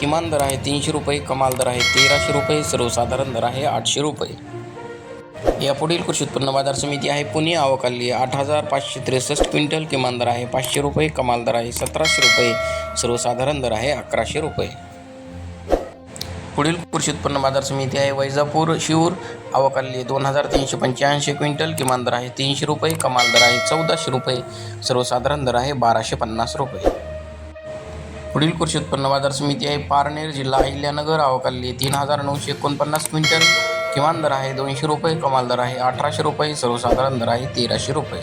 किमान दर आहे तीनशे रुपये कमाल दर आहे तेराशे रुपये सर्वसाधारण दर आहे आठशे रुपये. यापुढील कृषी उत्पन्न बाजार समिती आहे पुणे आवकाली आठ हजार पाचशे त्रेसष्ट क्विंटल किमान दर आहे पाचशे रुपये कमाल दर आहे सतराशे रुपये सर्वसाधारण दर आहे अकराशे रुपये. पुढील कृषी उत्पन्न बाजार समिती आहे वैजापूर शिऊर आवकाली दोन हजार तीनशे पंच्याऐंशी क्विंटल किमान दर आहे तीनशे रुपये कमाल दर आहे चौदाशे रुपये सर्वसाधारण दर आहे बाराशे पन्नास रुपये. पुढील कृषी उत्पन्न बाजार समिती आहे. पारनेर जिल्हा अहिल्यानगर अवकाली तीन हजार नऊशे एकोणपन्नास क्विंटल. किमान दर आहे दोनशे रुपये कमाल दर आहे अठराशे रुपये सर्वसाधारण दर आहे तेराशे रुपये.